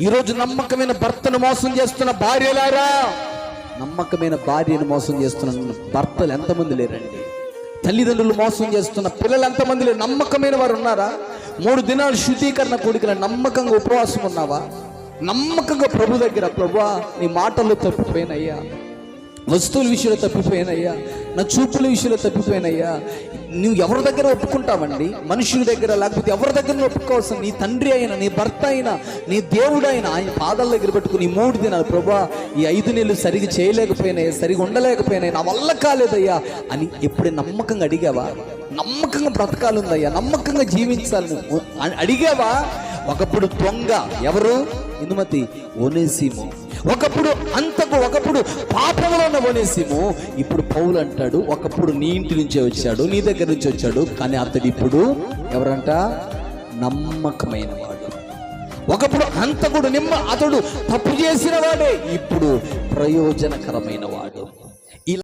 ఈరోజు నమ్మకమైన భర్తను మోసం చేస్తున్న భార్యలారా? నమ్మకమైన భార్యను మోసం చేస్తున్న భర్తలు ఎంతమంది లేరండి? తల్లిదండ్రులు మోసం చేస్తున్న పిల్లలు ఎంతమంది లేరు? నమ్మకమైన వారు ఉన్నారా? మూడు దినాలు శుద్ధీకరణ కోడికల నమ్మకంగా ఉపవాసం ఉన్నావా? నమ్మకంగా ప్రభు దగ్గర ప్రభువా నీ మాటలు తప్పిపోయినయ్యా. వస్తువుల విషయంలో తప్పిపోయానయ్యా. నా చూపుల విషయంలో తప్పిపోయానయ్యా. నువ్వు ఎవరి దగ్గర ఒప్పుకుంటావండి? మనుషుల దగ్గర లేకపోతే ఎవరి దగ్గర ఒప్పుకోవాల్సిన నీ తండ్రి అయినా నీ భర్త అయినా నీ దేవుడైనా ఆయన పాదాల దగ్గర పెట్టుకుని మూడు దినాలు ప్రభా ఈ ఐదు నెలలు సరిగ్గా చేయలేకపోయినాయి సరిగా ఉండలేకపోయినాయి నా వల్ల కాలేదయ్యా అని ఎప్పుడే నమ్మకంగా అడిగావా? నమ్మకంగా బ్రతకాలుందయ్యా నమ్మకంగా జీవించాలి అని అడిగావా? ఒకప్పుడు దొంగ ఎవరు? ఇందుమతి ఓనేసిము ఒకప్పుడు అంతకు ఒకప్పుడు పాపంలో ఉన్న ఇప్పుడు పౌలు అంటాడు ఒకప్పుడు నీ ఇంటి నుంచే వచ్చాడు నీ దగ్గర నుంచి వచ్చాడు కానీ అతడు ఇప్పుడు ఎవరంట? నమ్మకమైన వాడు. ఒకప్పుడు అంతకుడు నిమ్మ అతడు తప్పు చేసిన వాడే ఇప్పుడు ప్రయోజనకరమైన వాడు.